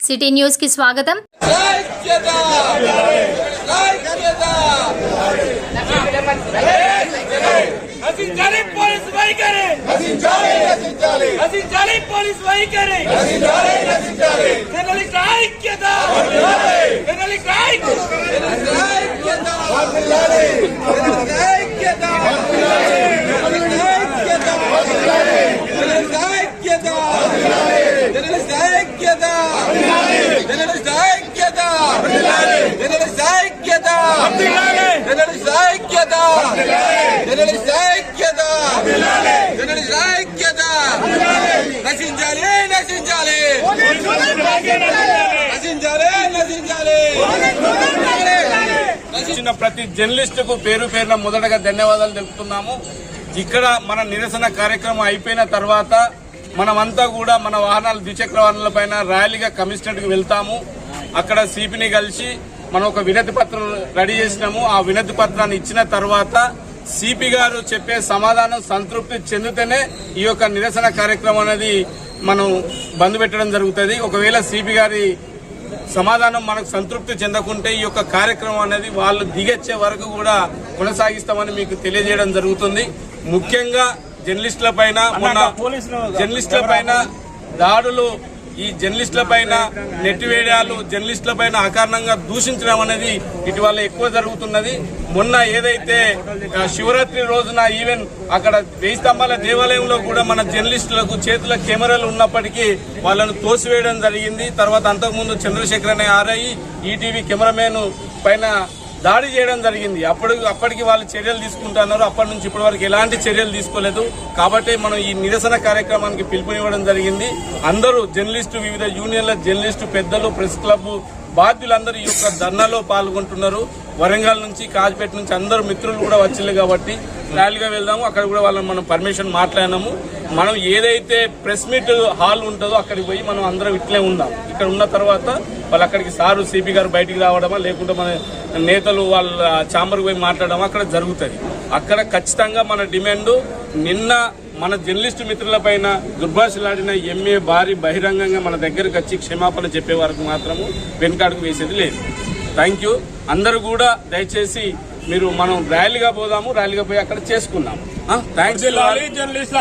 City news కి స్వాగతం ఐక్యత ఐక్యత నశించాలి పోలీస్ నశించాలి నశించాలి. నశించాలి. నశించాలి వచ్చిన ప్రతి జర్నలిస్టుకు పేరు పేరున మొదటగా ధన్యవాదాలు తెలుపుతున్నాము. ఇక్కడ మన నిరసన కార్యక్రమం అయిపోయిన తర్వాత మనమంతా కూడా మన వాహనాలు ద్విచక్ర వాహనాల పైన ర్యాలీగా కమిషనర్కి వెళ్తాము. అక్కడ సిపిని కలిసి మనం ఒక వినతి పత్రం రెడీ చేసినాము. ఆ వినతి పత్రాన్ని ఇచ్చిన తర్వాత సిపి గారు చెప్పే సమాధానం సంతృప్తి చెందితేనే ఈ యొక్క నిరసన కార్యక్రమం అనేది మనం బంద్ పెట్టడం జరుగుతుంది. ఒకవేళ సిపి గారి సమాధానం మనకు సంతృప్తి చెందకుంటే ఈ యొక్క కార్యక్రమం అనేది వాళ్ళు దిగొచ్చే వరకు కూడా కొనసాగిస్తామని మీకు తెలియజేయడం జరుగుతుంది. ముఖ్యంగా జర్నలిస్టుల పైన జర్నలిస్టుల పైన దాడులు ఈ జర్నలిస్టుల పైన నెట్టివేయడాలు జర్నలిస్టుల పైన అకారణంగా దూషించడం అనేది ఇటీవల ఎక్కువ జరుగుతున్నది. మొన్న ఏదైతే శివరాత్రి రోజున ఈవెన్ అక్కడ వెయ్యి స్తంభాల దేవాలయంలో కూడా మన జర్నలిస్టులకు చేతుల కెమెరాలు ఉన్నప్పటికీ వాళ్ళను తోసివేయడం జరిగింది. తర్వాత అంతకుముందు చంద్రశేఖర్ అనే ఆర్ఐ ఈటీవీ కెమెరామెన్ పైన దాడి చేయడం జరిగింది. అప్పుడు అప్పటికి వాళ్ళు చర్యలు తీసుకుంటున్నారు. అప్పటి నుంచి ఇప్పటి వరకు ఎలాంటి చర్యలు తీసుకోలేదు. కాబట్టి మనం ఈ నిరసన కార్యక్రమానికి పిలుపునివ్వడం జరిగింది. అందరూ జర్నలిస్టు వివిధ యూనియన్ల జర్నలిస్టు పెద్దలు ప్రెస్ క్లబ్ బాధ్యులందరూ ఈ యొక్క ధర్నాలో పాల్గొంటున్నారు. వరంగల్ నుంచి కాజ్పేట నుంచి అందరూ మిత్రులు కూడా వచ్చింది కాబట్టి ర్యాలీగా వెళ్దాము. అక్కడ కూడా వాళ్ళని మనం పర్మిషన్ మాట్లాడినాము. మనం ఏదైతే ప్రెస్ మీట్ హాల్ ఉంటుందో అక్కడికి పోయి మనం అందరం ఇట్లే ఉందాం. ఇక్కడ ఉన్న తర్వాత వాళ్ళు అక్కడికి సారు సిపి గారు బయటికి రావడమా లేకుంటే మన నేతలు వాళ్ళ చాంబర్కి పోయి మాట్లాడడం అక్కడ జరుగుతుంది. అక్కడ ఖచ్చితంగా మన డిమాండ్ నిన్న మన జర్నలిస్టు మిత్రులపైన దుర్భాషలాడిన ఎంఏ భారీ బహిరంగంగా మన దగ్గరకు వచ్చి క్షమాపణ చెప్పే వరకు మాత్రము వెనుకాడుకు వేసేది లేదు. థ్యాంక్ యూ అందరూ కూడా దయచేసి మీరు మనం ర్యాలీగా పోదాము ర్యాలీగా పోయి అక్కడ చేసుకుందాం థ్యాంక్స్ జర్నలిస్ట్